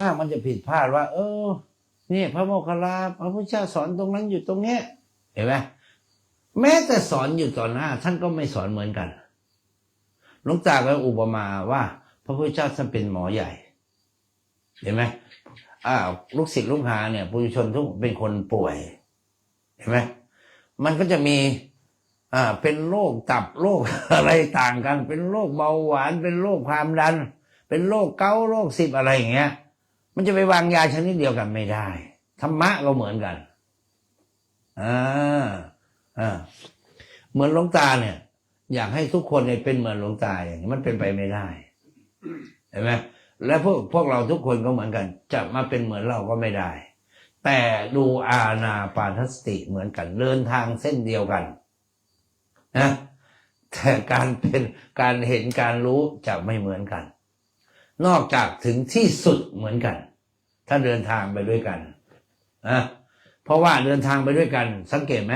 ถ้ามันจะผิดพลาดว่า เออนี่พระโมคคัลลาพระพุทธเจ้าสอนตรงนั้นอยู่ตรงเนี้ยเห็นไหมแม้แต่สอนอยู่ต่อหน้า ท่านก็ไม่สอนเหมือนกันหลวงตาก็อุปมาว่า พระพุทธเจ้าท่านเป็นหมอใหญ่ เห็นไหมอ้าวลูกศิษย์ลูกหาเนี่ยปุถุชนทุกเป็นคนป่วย เห็นไหมมันก็จะมีอ่าเป็นโรคตับโรคอะไรต่างกัน เป็นโรคเบาหวาน เป็นโรคความดัน เป็นโรคเกาต์โรคสิบอะไรอย่างเงี้ย มันจะไปวางยาชนิดเดียวกันไม่ได้ ธรรมะก็เหมือนกันอ่าอ่าเหมือนหลวงตาเนี่ย อยากให้ทุกคนเนี่ยเป็นเหมือนหลวงตาอย่างนี้มันเป็นไปไม่ได้เห็นไหมและพวกพวกเราทุกคนก็เหมือนกัน จะมาเป็นเหมือนเราก็ไม่ได้ แต่ดูอาณาปานสติเหมือนกัน เดินทางเส้นเดียวกันนะแต่การเป็นการเห็นการรู้จะไม่เหมือนกัน นอกจากถึงที่สุดเหมือนกัน ถ้าเดินทางไปด้วยกันนะเพราะว่าเดินทางไปด้วยกัน สังเกตไหม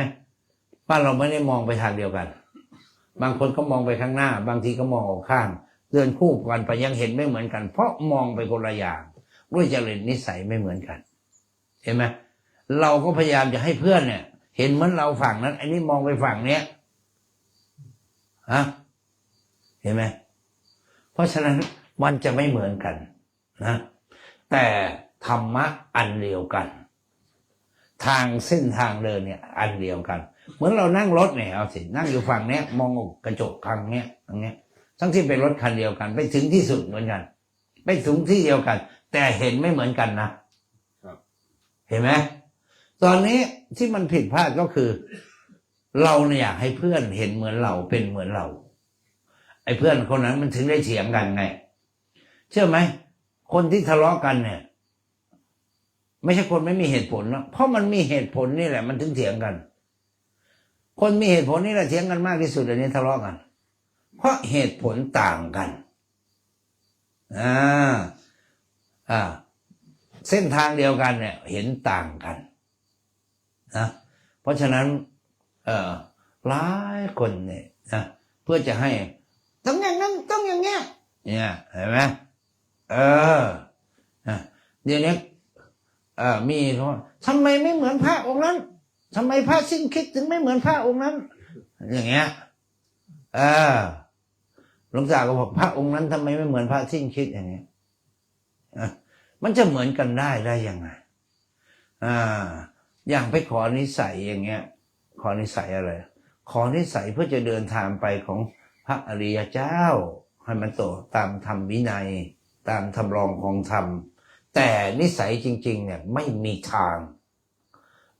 ว่าเราไม่ได้มองไปทางเดียวกัน บางคนก็มองไปข้างหน้า บางทีก็มองออกข้าง เดินคู่กันไปยังเห็นไม่เหมือนกัน เพราะมองไปคนละอย่าง ด้วยจริตนิสัยไม่เหมือนกัน เห็นไหมเราก็พยายามจะให้เพื่อนเนี่ย เห็นเหมือนเราฝั่งนั้นไอ้นี่มองไปฝั่งเนี้ยฮะเห็นไหมเพราะฉะนั้น มันจะไม่เหมือนกันนะแต่ธรรมะอันเดียวกัน ทางเส้นทางเดินเนี่ย อันเดียวกัน เหมือนเรานั่งรถเนี่ยเอาสินั่งอยู่ฝั่งเนี้ยมองออกกระจกทางเนี้ยตรงเนี้ยทั้งที่เป็นรถคันเดียวกัน ไปถึงที่สุดเหมือนกัน ไปถึงที่เดียวกัน แต่เห็นไม่เหมือนกันนะครับเห็นไหมตอนนี้ที่มันผิดพลาดก็คือ เราเนี่ยอยากให้เพื่อนเห็นเหมือนเราเป็นเหมือนเรา ไอ้เพื่อนคนนั้นมันถึงได้เถียงกันไง เชื่อไหม คนที่ทะเลาะกันเนี่ย ไม่ใช่คนไม่มีเหตุผลนะเพราะมันมีเหตุผลนี่แหละ มันถึงเถียงกัน คนมีเหตุผลนี่แหละเถียงกันมากที่สุดอันนี้ทะเลาะกัน เพราะเหตุผลต่างกันอ่าอ่าเส้นทางเดียวกันเนี่ย เห็นต่างกันนะเพราะฉะนั้น เอ่อหลายคนเนี่ยนะเพื่อจะให้ต้องอย่างนั้นต้องอย่างเงี้ยเนี่ยเห็นไหม เออเดี๋ยวนี้เออมีเขาทำไมไม่เหมือนพระองค์นั้นทำไมพระสิ้นคิดถึงไม่เหมือนพระองค์นั้น อย่างเงี้ยเออหลวงตาก็บอกพระองค์นั้นทำไมไม่เหมือนพระสิ้นคิดอย่างเงี้ยมันจะเหมือนกันได้ได้ยังไงอ่า อย่างไปขอนิสัยอย่างเงี้ย ขอนิสัยอะไร ขอนิสัยเพื่อจะเดินทางไปของพระอริยเจ้า ให้มันโตตามธรรมวินัย ตามทำรองของธรรม แต่นิสัยจริง ๆ เนี่ยไม่มีทาง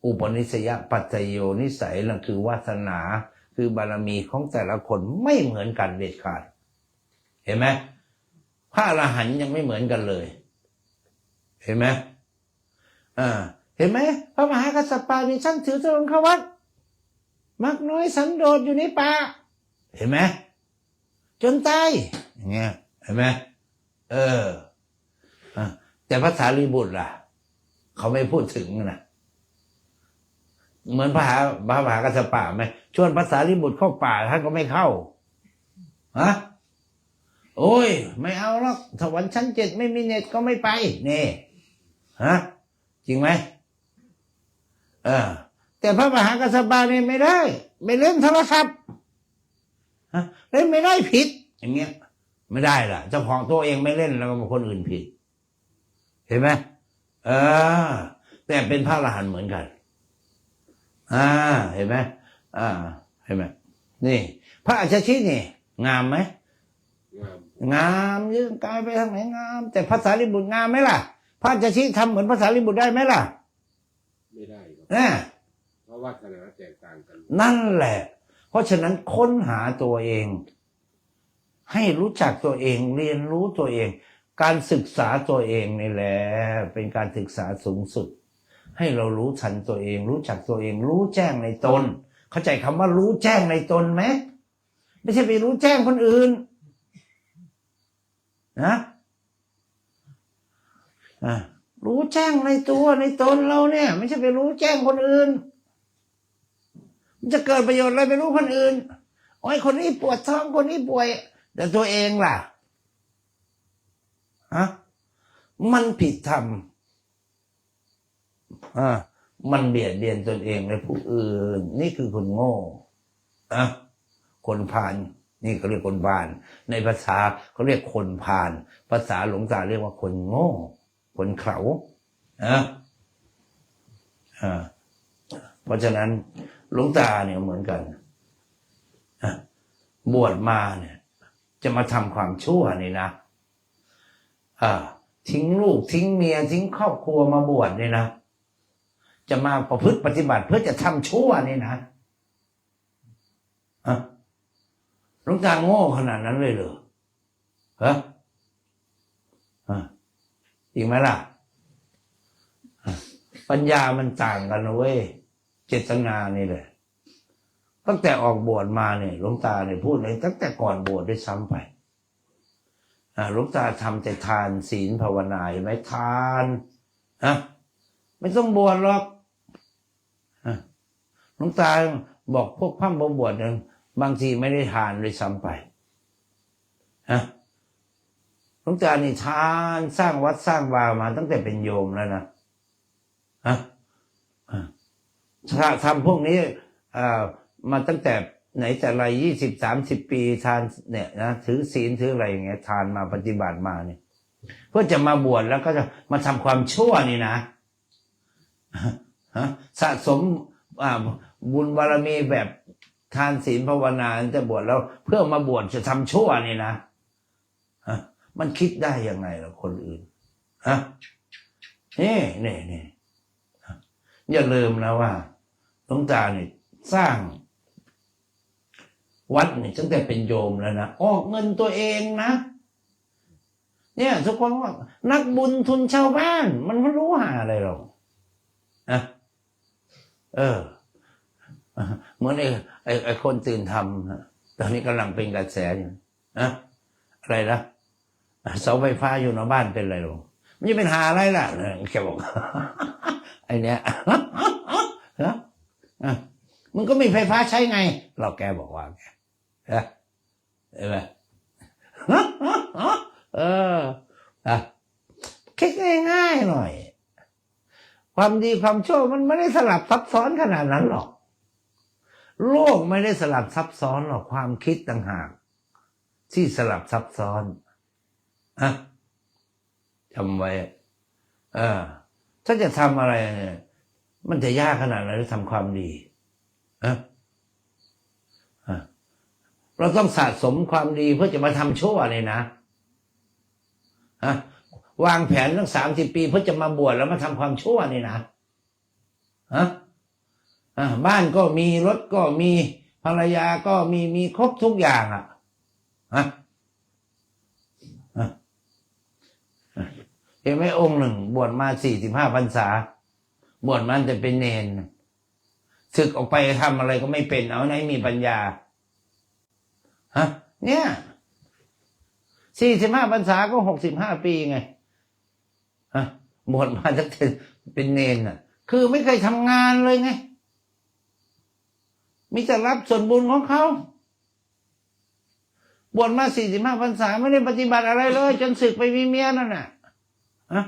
อุปนิสัยปัจจโยนิสัยนั่นคือวาสนาคือบารมีของแต่ละคนไม่เหมือนกันเด็ดขาด เห็นไหมพระอรหันยังไม่เหมือนกันเลย เห็นไหมอ่า เห็นไหมพระมหากัสสปะนี่ท่านถือตรงขวัตมักน้อยสันโดษอยู่ในป่าเห็นไหมจนตายอย่างเงี้ยเห็นไหม เออแต่พระสารีบุตรล่ะ เขาไม่พูดถึงนะเหมือนพระมหาพระมหากัสปะไหมชวนภาษาลิบุตรเข้าป่าท่านก็ไม่เข้าฮะโอ้ย ไม่เอาหรอกสวรรค์ชั้นเจ็ดไม่มีเน็ตก็ไม่ไปนี่ฮะจริงไหมเออแต่พระมหากัสสปะนี่ไม่ได้ ไม่เล่นโทรศัพท์ฮะเล่นไม่ได้ผิด อย่างเงี้ย ไม่ได้ล่ะ เจ้าของตัวเองไม่เล่นแล้วก็คนอื่นผิด เห็นไหมเออ แต่เป็นพระอรหันต์เหมือนกัน อ่า เห็นไหมอ่า เห็นไหมนี่ พระอาชชินี่ งามไหมงามงามยืนกายไปทางไหนงาม แต่ภาษาลิบุตรงามไหมล่ะ พระอาชชิทำเหมือนภาษาลิบุตรได้ไหมล่ะ ไม่ได้ครับนะเพราะวาสนาแตกต่างกัน นั่นแหละ เพราะฉะนั้นค้นหาตัวเอง ให้รู้จักตัวเองเรียนรู้ตัวเอง การศึกษาตัวเองนี่แหละเป็นการศึกษาสูงสุด ให้เรารู้ทันตัวเอง รู้จักตัวเอง รู้แจ้งในตน เข้าใจคำว่ารู้แจ้งในตนไหมไม่ใช่ไปรู้แจ้งคนอื่นนะอะรู้แจ้งในตัวในตนเราเนี่ย ไม่ใช่ไปรู้แจ้งคนอื่น มันจะเกิดประโยชน์อะไรไปรู้คนอื่นโอ้ยคนนี้ปวดท้องคนนี้ป่วย แต่ตัวเองล่ะฮะมันผิดธรรมอ่ามันเบียดเบียนตนเองและผู้อื่น นี่คือคนโง่อะคนพาลนี่เขาเรียกคนพาลในภาษาเขาเรียกคนพาลภาษาหลวงตาเรียกว่าคนโง่ คนเขาอะอ่าเพราะฉะนั้นหลวงตาเนี่ยเหมือนกันอะบวชมาเนี่ย จะมาทำความชั่วนี่นะอ่าทิ้งลูกทิ้งเมียทิ้งครอบครัวมาบวชนี่นะ จะมาประพฤติปฏิบัติเพื่อจะทำชั่วนี่นะอะหลวงตาโง่ขนาดนั้นเลยเหรอฮะอะอีกไหมล่ะอะ ปัญญามันต่างกันนะเว้ย เจตนานี่แหละ ตั้งแต่ออกบวชมาเนี่ยหลวงตาเนี่ยพูดเลย ตั้งแต่ก่อนบวชด้วยซ้ำไปอ่าหลวงตาทำแต่ทานศีลภาวนาเห็นไหมทานฮะไม่ต้องบวชหรอกหลวงตาบอกพวกพร่ำบวชเนี่ยบางทีไม่ได้ทานเลยซ้ำไปฮะหลวงตานี่ทานสร้างวัดสร้างวามาตั้งแต่เป็นโยมแล้วนะฮะทำพวกนี้อ่า มาตั้งแต่ไหนแต่ไรยี่สิบสามสิบปีทานเนี่ยนะถือศีลถืออะไรอย่างเงี้ยทานมาปฏิบัติมาเนี่ยเพื่อจะมาบวชแล้วก็จะมาทำความชั่วนี่นะฮะสะสมอ่าบุญบารมีแบบทานศีลภาวนาจะบวชแล้ว เพื่อมาบวชจะทำชั่วนี่นะฮะมันคิดได้ยังไงล่ะคนอื่นฮะนี่นี่นี่อย่าลืมนะว่าหลวงตาเนี่ยสร้าง วัดเนี่ยตั้งแต่เป็นโยมแล้วนะออกเงินตัวเองนะ เนี่ยทุกคนว่านักบุญทุนชาวบ้าน มันไม่รู้หาอะไรหรอกนะเออเหมือนไอ้ไอ้ไอ้คนตื่นทำตอนนี้กำลังเป็นกระแสอยู่นะอะไรนะเสาไฟฟ้าอยู่ในบ้านเป็นอะไรหรอมันจะเป็นหาอะไรล่ะแกบอกไอ้เนี้ยฮะมึงก็มีไฟฟ้าใช้ไง เราแกบอกว่าแก ฮะเห็นไหมเอออะคิดง่ายๆหน่อย ความดีความชั่วมันไม่ได้สลับซับซ้อนขนาดนั้นหรอก โลกไม่ได้สลับซับซ้อนหรอกความคิดต่างหาก ที่สลับซับซ้อนอะจำไว้เออถ้าจะทำอะไรเนี่ยมันจะยากขนาดไหนทำความดีอะอะ เราต้องสะสมความดีเพื่อจะมาทำชั่วเนี่ยนะฮะวางแผนตั้งสามสิบปีเพื่อจะมาบวชแล้วมาทำความชั่วนี่นะฮะบ้านก็มีรถก็มีภรรยาก็มีมีครบทุกอย่างอะฮะฮะเห็นไหมองค์หนึ่ง บวชมาสี่สิบห้าพรรษา บวชมันแต่เป็นเนนศึกออกไปทำอะไรก็ไม่เป็นเอาไหนมีปัญญา ฮะ เนี่ยสี่สิบห้าพรรษาก็หกสิบห้าปีไงฮะบวชมาตั้งแต่เป็นเนนน่ะ คือไม่เคยทำงานเลยไงมีแต่รับส่วนบุญของเขาบวชมาสี่สิบห้าพรรษาไม่ได้ปฏิบัติอะไรเลย จนศึกไปมีเมียนั่นน่ะฮะ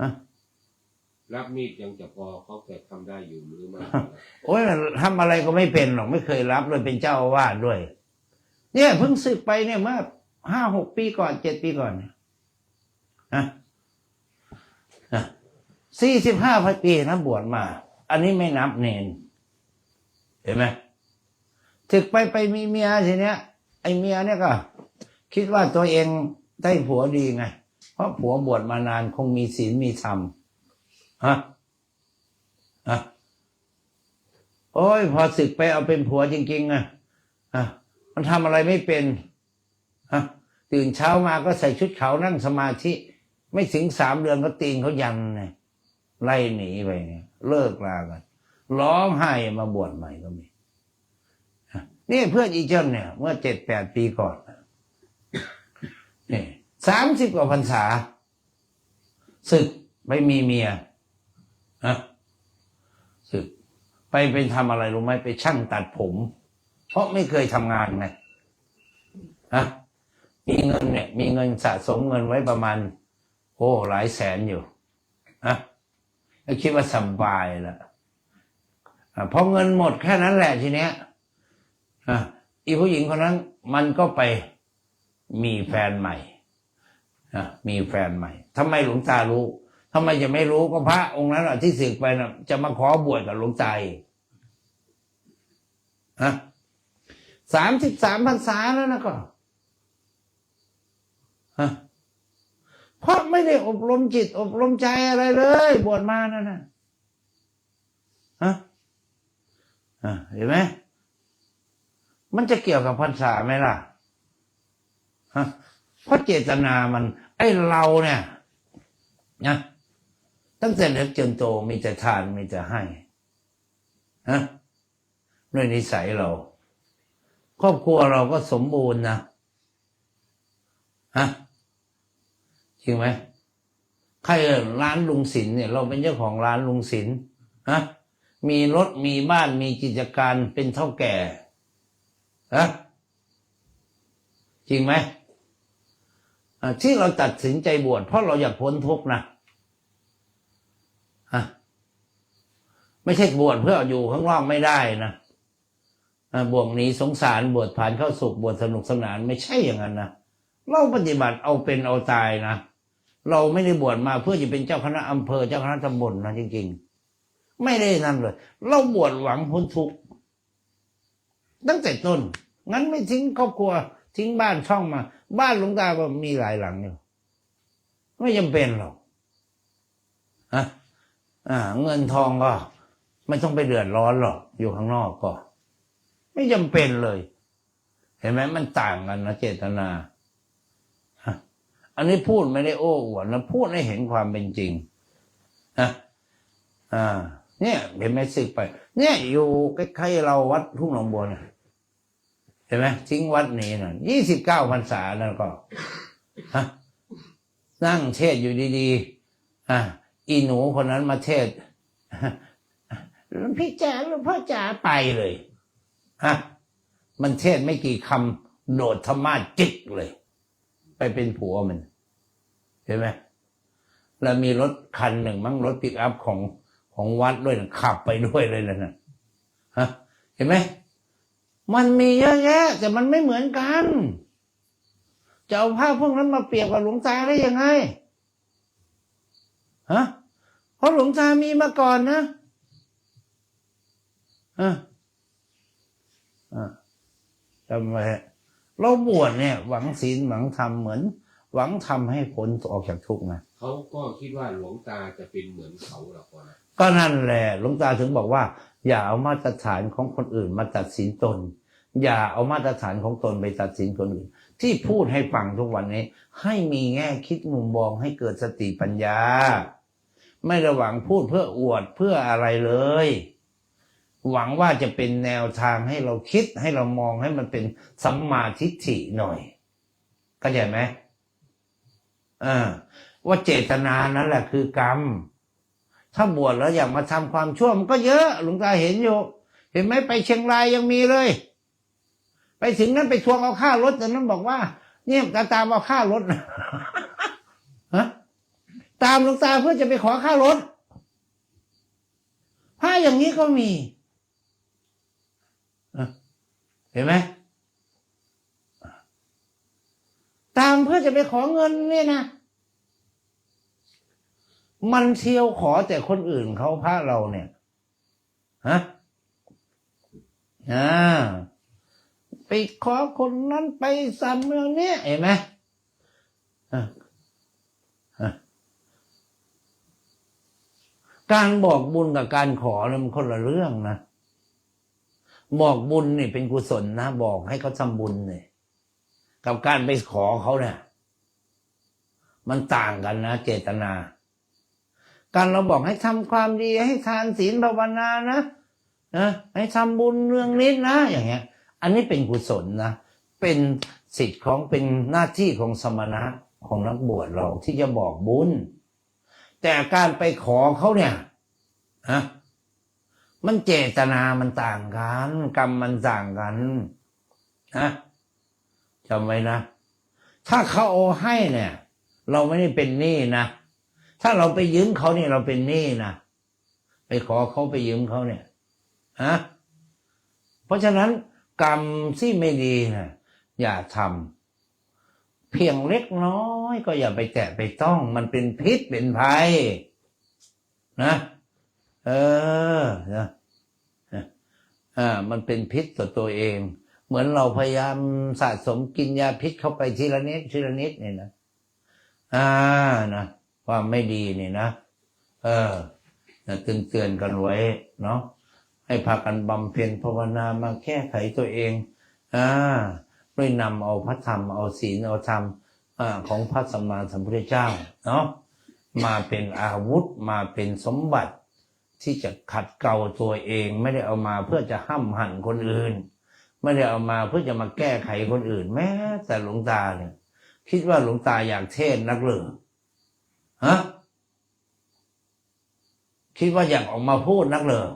ฮะ รับมีดยังจะพอเขาจะทำได้อยู่หรือไม่ โอ้ยทำอะไรก็ไม่เป็นหรอกไม่เคยรับเลยเป็นเจ้าอาวาสด้วย เนี่ยเพิ่งศึกไปเนี่ยเมื่อห้าหกปีก่อนเจ็ดปีก่อนนะนะสี่สิบห้าปีนะบวชมา อันนี้ไม่นับเนน เห็นไหมถึกไปไปมีเมียทีเนี้ย ไอเมียเนี่ยก็ คิดว่าตัวเองได้ผัวดีไง เพราะผัวบวชมานานคงมีศีลมีธรรม ฮะฮะโอ้ยพอศึกไปเอาเป็นผัวจริง ๆอะอะมันทำอะไรไม่เป็นฮะตื่นเช้ามาก็ใส่ชุดขาวนั่งสมาธิ ไม่ถึงสามเดือนก็ตีนเขายันไงไล่หนีไปเลิกลากันร้องไห้มาบวชใหม่ก็มีนี่เพื่อนอีเจนเนี่ย เมื่อเจ็ดแปดปีก่อนนี่สามสิบกว่าพรรษาศึกไปมีเมีย ฮะศึก ไปเป็นทำอะไรรู้ไหมไปช่างตัดผม เพราะไม่เคยทำงานไงฮะมีเงินเนี่ย มีเงินสะสมเงินไว้ประมาณ โอ้หลายแสนอยู่อะแล้วคิดว่าสบายแล้วอะพอเงินหมดแค่นั้นแหละทีเนี้ยอีผู้หญิงคนนั้น มันก็ไปมีแฟนใหม่อะมีแฟนใหม่ทำไมหลวงตารู้ ทำไมจะไม่รู้ก็พระองค์นั้นอะที่สึกไปนะจะมาขอบวชกับหลวงตาฮะสามสิบสามพรรษาแล้วนะก็ฮะเพราะไม่ได้อบรมจิต อบรมใจอะไรเลย บวชมานั่นนะฮะอะเห็นไหมมันจะเกี่ยวกับพรรษาไหมล่ะฮะเพราะเจตนามัน ไอ้เราเนี่ยนะ ตั้งแต่เล็กจนโตมีแต่ทานมีแต่ให้ฮะด้วยนิสัยเรา ครอบครัวเราก็สมบูรณ์นะฮะจริงไหมใครเอ่ยร้านลุงศิลป์เนี่ย เราเป็นเจ้าของร้านลุงศิลป์ฮะมีรถมีบ้านมีกิจการเป็นเท่าแก่ฮะจริงไหมที่เราตัดสินใจบวชเพราะเราอยากพ้นทุกข์นะ ฮะไม่ใช่บวชเพื่ออยู่ข้างนอกไม่ได้นะอะบวชหนีสงสารบวชผ่านเข้าสุขบวชสนุกสนานไม่ใช่อย่างนั้นนะเราปฏิบัติเอาเป็นเอาตายนะเราไม่ได้บวชมาเพื่อจะเป็นเจ้าคณะอำเภอเจ้าคณะตำบลนะจริง ๆ ไม่ได้นั่นเลย เราบวชหวังพ้นทุกข์ตั้งแต่ต้น งั้นไม่ทิ้งครอบครัว ทิ้งบ้านช่องมา บ้านหลวงตาก็มีหลายหลังอยู่ไม่จำเป็นหรอกฮะ อ่า เงินทองก็ ไม่ต้องไปเดือดร้อนหรอกอยู่ข้างนอกก็ ไม่จำเป็นเลย เห็นไหมมันต่างกันนะเจตนาอันนี้พูดไม่ได้โอ้อวดนะพูดให้เห็นความเป็นจริงนะอ่า เนี่ยเห็นไหมสึกไป เนี่ยอยู่ใกล้ๆเราวัดทุ่งหนองบัวเนี่ยเห็นไหมทิ้งวัดนี้น่ะยี่สิบเก้าพรรษาแล้วก็ฮะนั่งเทศอยู่ดีๆอะ อีหนูคนนั้นมาเทศหลวงพี่จ๋าหลวงพ่อจ๋าไปเลยฮะมันเทศไม่กี่คำโดดธรรมาจิกเลย ไปเป็นผัวมันเห็นไหมแล้วมีรถคันหนึ่งมั้งรถปิกอัพของของวัดด้วยนะขับไปด้วยเลยนะนะฮะเห็นไหมมันมีเยอะแยะ แต่มันไม่เหมือนกันจะเอาภาพพวกนั้นมาเปรียบกับหลวงตาได้ยังไงฮะ เพราะหลวงตามีมาก่อนนะอะอะจำไว้เราบวชเนี่ย หวังศีลหวังธรรมเหมือน หวังทำให้พ้นออกจากทุกข์นะเขาก็คิดว่าหลวงตาจะเป็นเหมือนเขาหรอกวะนะก็นั่นแหละหลวงตาถึงบอกว่า อย่าเอามาตรฐานของคนอื่นมาตัดสินตน อย่าเอามาตรฐานของตนไปตัดสินคนอื่น ที่พูดให้ฟังทุกวันนี้ ให้มีแง่คิดมุมมองให้เกิดสติปัญญา ไม่ระหวังพูดเพื่ออวดเพื่ออะไรเลย หวังว่าจะเป็นแนวทางให้เราคิดให้เรามองให้มันเป็นสัมมาทิฏฐิหน่อยเข้าใจไหมอ่าว่าเจตนานั่นแหละคือกรรม ถ้าบวชแล้วอยากมาทำความชั่วมันก็เยอะหลวงตาเห็นอยู่ เห็นไหมไปเชียงรายยังมีเลย ไปถึงนั้นไปทวงเอาค่ารถแต่นั้นบอกว่า เนี่ยตาตามเอาค่ารถ ตามหลวงตาเพื่อจะไปขอค่ารถถ้าอย่างนี้ก็มีเห็นไหมตามเพื่อจะไปขอเงินเนี่ยนะ มันเที่ยวขอแต่คนอื่นเขาพระเราเนี่ยฮะอ่าไปขอคนนั้นไปสัมเมืองเนี้ยเห็นไหมอะอะ การบอกบุญกับการขอนี่ยมันคนละเรื่องนะบอกบุญนี่เป็นกุศลนะ บอกให้เขาทำบุญเนี่ยกับการไปขอเขาเนี่ยมันต่างกันนะเจตนา การเราบอกให้ทำความดีให้ทานศีลภาวนานะนะให้ทำบุญเรื่องนิดนะ อย่างเงี้ย อันนี้เป็นกุศลนะเป็นสิทธิ์ของเป็นหน้าที่ของสมณะของนักบวชเราที่จะบอกบุญ แต่การไปขอเขาเนี่ยฮะมันเจตนามันต่างกัน กรรมมันต่างกันนะจำไว้นะ ถ้าเขาเอให้เนี่ย เราไม่ได้เป็นหนี้นะ ถ้าเราไปยืมเขาเนี่ยเราเป็นหนี้นะ ไปขอเขาไปยืมเขาเนี่ยฮะเพราะฉะนั้นกรรมที่ไม่ดีนะอย่าทำ เพียงเล็กน้อย ก็อย่าไปแตะไปต้อง มันเป็นพิษเป็นภัยนะเออนะอ่า มันเป็นพิษต่อตัวเอง เหมือนเราพยายามสะสมกินยาพิษเข้าไปทีละนิดทีละนิดเนี่ยนะอ่านะความไม่ดีเนี่ยนะเออนะเตือนเตือนกันไว้เนาะให้พากันบำเพ็ญภาวนามาแก้ไขตัวเอง อ่า ด้วยนำเอาพระธรรมเอาศีลเอาธรรมอของพระสัมมาสัมพุทธเจ้าเนาะมาเป็นอาวุธมาเป็นสมบัติที่จะขัดเกลาตัวเอง ไม่ได้เอามาเพื่อจะห้ำหั่นคนอื่น ไม่ได้เอามาเพื่อจะมาแก้ไขคนอื่น แม้แต่หลวงตาเนี่ย คิดว่าหลวงตาอยากเทศนักเหรือฮะคิดว่าอยากออกมาพูดนักเหรอ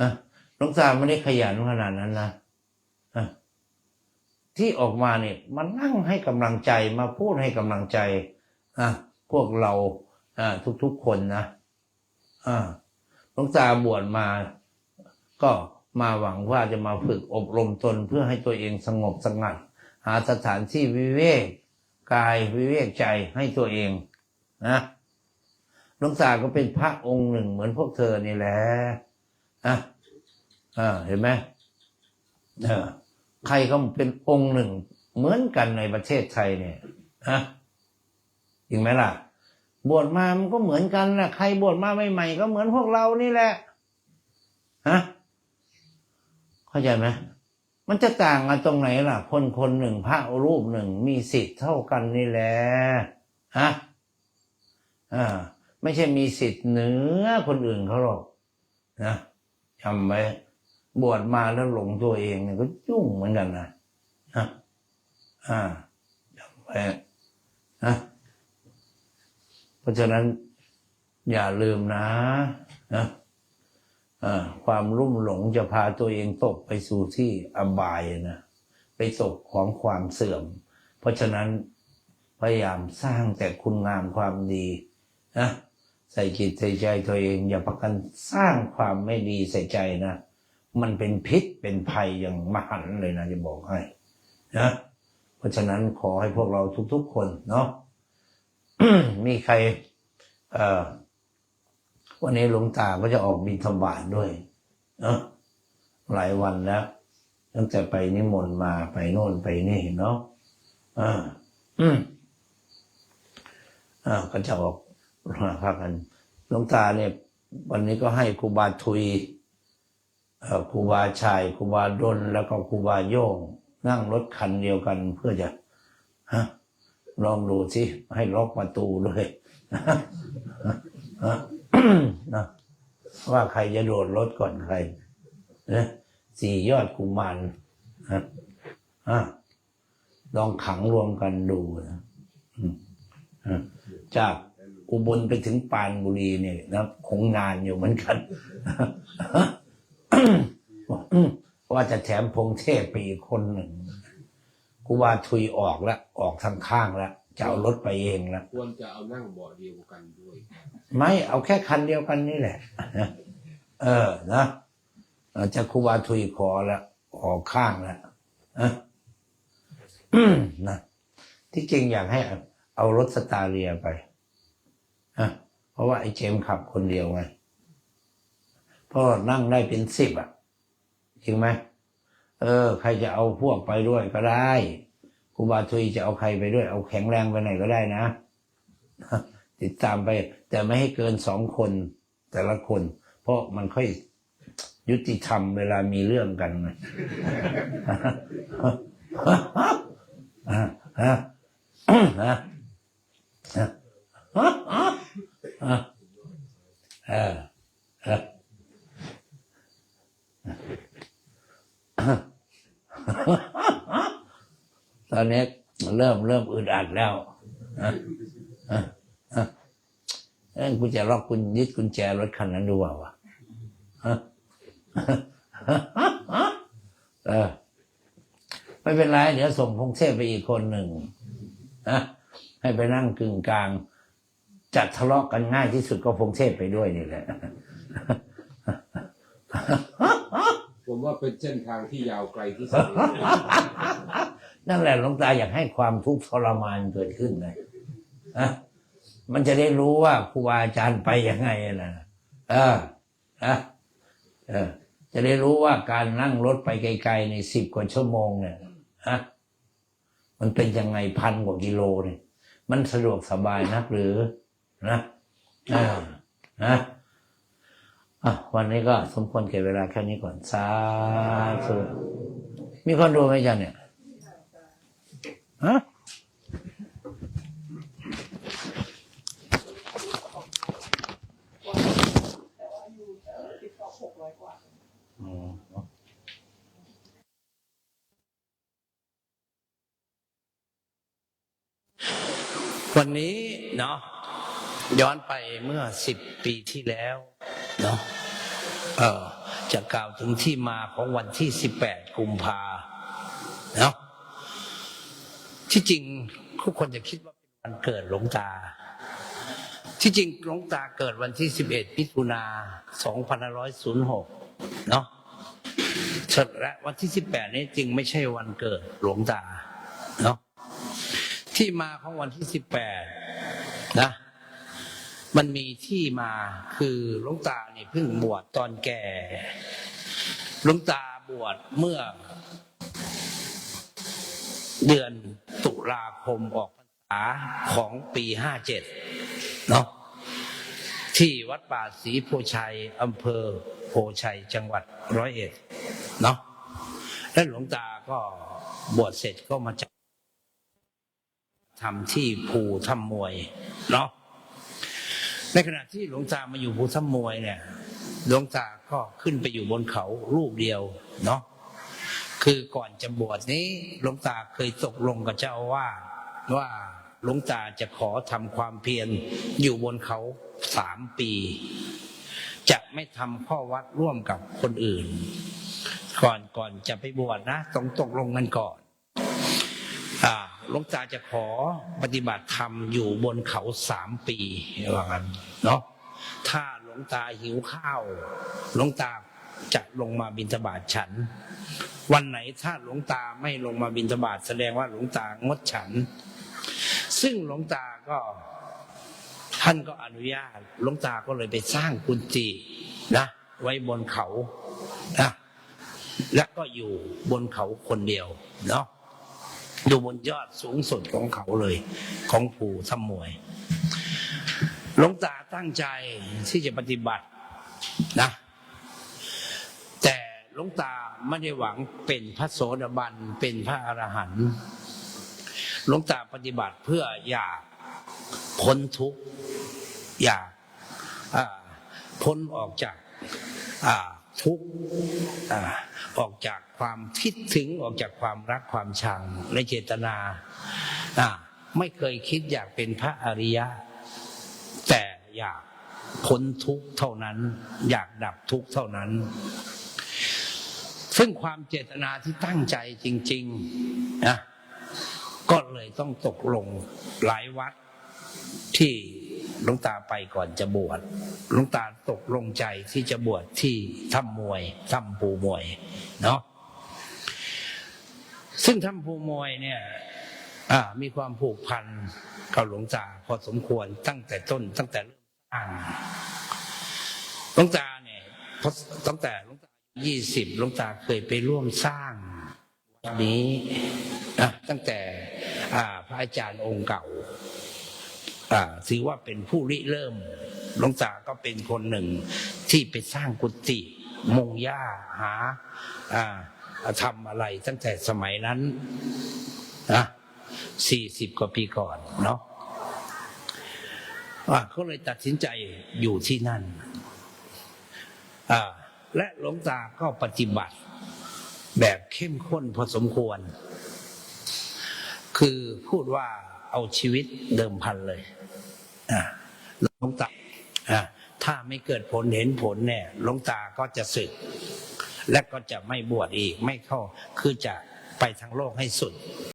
ฮะหลวงตาไม่ได้ขยันขนาดนั้นนะฮะ ที่ออกมาเนี่ยมันนั่งให้กำลังใจมาพูดให้กำลังใจอะพวกเราอ่าทุกๆคนนะอ่าหลวงตาบวชมา ก็มาหวังว่าจะมาฝึกอบรมตนเพื่อให้ตัวเองสงบสงัด หาสถานที่วิเวกกายวิเวกใจให้ตัวเองนะหลวงตาก็เป็นพระองค์หนึ่งเหมือนพวกเธอนี่แหละอะอ่าเห็นไหมเออ ใครก็เป็นองค์หนึ่ง เหมือนกันในประเทศไทยเนี่ยฮะจริงไหมล่ะ บวชมามันก็เหมือนกันแหละใครบวชมาใหม่ๆก็เหมือนพวกเรานี่แหละฮะเข้าใจไหมมันจะต่างกันตรงไหนล่ะ คนคนหนึ่งพระรูปหนึ่งมีสิทธิ์เท่ากันนี่แหละฮะอ่าไม่ใช่มีสิทธิ์เหนือคนอื่นเขาหรอกนะจำไว้ บวชมาแล้วหลงตัวเองเนี่ยก็ยุ่งเหมือนกันนะฮะอ่าจำไว้นะเพราะฉะนั้นอย่าลืมนะนะอ่าความรุ่มหลงจะพาตัวเองตกไปสู่ที่อบายนะไปตกของความเสื่อม เพราะฉะนั้นพยายามสร้างแต่คุณงามความดีนะใส่จิตใส่ใจตัวเอง อย่าประกันสร้างความไม่ดีใส่ใจนะ มันเป็นพิษเป็นภัยอย่างมหันเลยนะจะบอกให้นะเพราะฉะนั้นขอให้พวกเราทุก ๆ คนเนาะมีใคร เอ่อ วันนี้หลวงตาก็จะออกบิณฑบาตด้วยเนาะหลายวันแล้วตั้งแต่ไปนิมนต์มาไปโน่นไปนี่เนาะอ่าอืมอ่าก็จะออกมาพักกันหลวงตาเนี่ย วันนี้ก็ให้ครูบาทุย ครูบาชัยครูบาดนแล้วก็ครูบาโย่งนั่งรถคันเดียวกันเพื่อจะฮะลองดูสิให้ล็อกประตูด้วยนะว่าใครจะโดดรถก่อนใครนะสี่ยอดกุมารนะลองขังรวมกันดูนะจากอุบลไปถึงปานบุรีเนี่ยนะคงนานอยู่เหมือนกัน ว่าจะแถมพงเทพไปอีกคนหนึ่งกูว่าทุยออกแล้วออกทางข้างแล้วจะเอารถไปเองแล้วควรจะเอานั่งเบาะเดียวกันด้วย ไม่เอาแค่คันเดียวกันนี่แหละ เออนะเออจะครูบาทุยคอแล้วออกข้างแล้วนะนะที่จริงอยากให้เอารถสตาร์เรียไปนะเพราะว่าไอ้เจมส์ขับคนเดียวไง เพราะนั่งได้เป็นสิบอะจริงไหมเออ ใครจะเอาพวกไปด้วยก็ได้ครูบาทุยจะเอาใครไปด้วย เอาแข็งแรงไปไหนก็ได้นะ ติดตามไป แต่ไม่ให้เกินสองคนแต่ละคน เพราะมันค่อยยุติธรรมเวลามีเรื่องกันไงอะฮะฮะฮะฮะเออเออ ตอนนี้เริ่มเริ่มอึดอัดแล้วฮะฮะฮะเอ้กูจะล็อกกุญยึดกุญแจรถคันนั้นดูเปล่าวะฮะเออไม่เป็นไร เดี๋ยวส่งพงเทพไปอีกคนหนึ่งนะให้ไปนั่งกึ่งกลาง จัดทะเลาะกันง่ายที่สุดก็พงเทพไปด้วยนี่แหละ ผมว่าเป็นเส้นทางที่ยาวไกลที่สุด นั่นแหละหลวงตาอยากให้ความทุกข์ทรมานเกิดขึ้นเลยนะมันจะได้รู้ว่าครูบาอาจารย์ไปยังไงนะเออนะเออ จะได้รู้ว่าการนั่งรถไปไกลๆในสิบกว่าชั่วโมงเนี่ยฮะมันเป็นยังไงพันกว่ากิโลเนี่ยมันสะดวกสบายนักหรือนะอ่านะ อะวันนี้ก็สมควรเก็บเวลาแค่นี้ก่อนสาธุมีคนดูไหมจ๊ะเนี่ยฮะวันนี้เนาะย้อนไปเมื่อสิบปีที่แล้ว เนาะเออจะกล่าวถึงที่มาของวันที่สิบแปดกุมภาเนาะที่จริงทุกคนจะคิดว่าเป็นวันเกิดหลวงตา ที่จริงหลวงตาเกิดวันที่สิบเอ็ดมิถุนาสองพันร้อยศูนย์หกเนาะและวันที่สิบแปดนี้จึงไม่ใช่วันเกิดหลวงตาเนาะที่มาของวันที่สิบแปดนะ มันมีที่มาคือหลวงตาเนี่ยเพิ่งบวชตอนแก่หลวงตาบวชเมื่อ เดือนตุลาคมออกพรรษาของปีห้าเจ็ดเนาะที่วัดป่าศรีโพชัยอำเภอโพชัยจังหวัดร้อยเอ็ดเนาะแล้วหลวงตาก็บวชเสร็จก็มาจัดทำที่ภูทำมวยเนาะ ในขณะที่หลวงตามาอยู่ภูทำมวยเนี่ย หลวงตาก็ขึ้นไปอยู่บนเขารูปเดียวเนาะคือก่อนจะบวชนี้หลวงตาเคยตกลงกับเจ้าว่าว่าหลวงตาจะขอทำความเพียรอยู่บนเขาสามปี จะไม่ทำข้อวัดร่วมกับคนอื่น ก่อนก่อนจะไปบวชนะต้องตกลงกันก่อน ลวงตาจะขอปฏิบัติธรรมอยู่บนเขาสามปีว่างั้นเนาะถ้าหลวงตาหิวข้าวหลวงตาจะลงมาบิณฑบาตฉัน วันไหนถ้าหลวงตาไม่ลงมาบิณฑบาตแสดงว่าหลวงตางดฉัน ซึ่งหลวงตาก็ท่านก็อนุญาตหลวงตาก็เลยไปสร้างกุฏินะ ไว้บนเขานะและก็อยู่บนเขาคนเดียวเนาะ อยู่บนยอดสูงสุดของเขาเลย ของภูทำมวยหลวงตาตั้งใจที่จะปฏิบัตินะ แต่หลวงตาไม่ได้หวังเป็นพระโสดาบันเป็นพระอรหันต์หลวงตาปฏิบัติเพื่ออยากพ้นทุกข์อยากพ้นออกจากทุกข์ ออกจากความคิดถึงออกจากความรักความชังในเจตนาไม่เคยคิดอยากเป็นพระอริยะ แต่อยากพ้นทุกข์เท่านั้น อยากดับทุกข์เท่านั้น ซึ่งความเจตนาที่ตั้งใจจริงๆนะก็เลยต้องตกลงหลายวัดที่ ลวงตาไปก่อนจะบวชหลวงตาตกลงใจที่จะบวชที่ถ้ำมวยถ้ำภูมวยเนาะซึ่งถ้ำภูมวยเนี่ยมีความผูกพันกับหลวงตาพอสมควรตั้งแต่ต้นตั้งแต่เริ่มสร้างหลวงตาเนี่ยตั้งแต่หลวงตายี่สิบหลวงตาเคยไปร่วมสร้างนี้นะตั้งแต่พระอาจารย์องค์เก่า อ่าถือว่าเป็นผู้ริเริ่มหลวงตาก็เป็นคนหนึ่ง ที่ไปสร้างกุฏิมงหญ้าหาอ่าทำอะไรตั้งแต่สมัยนั้นนะสี่สิบกว่าปีก่อนเนาะอ่าก็เลยตัดสินใจอยู่ที่นั่น และหลวงตาก็ปฏิบัติแบบเข้มข้นพอสมควร คือพูดว่าเอาชีวิตเดิมพันเลย หลวงตาอ่าถ้าไม่เกิดผลเห็นผลเนี่ยหลวงตาก็จะสึก และก็จะไม่บวชอีก ไม่เข้าคือจะไปทางโลกให้สุด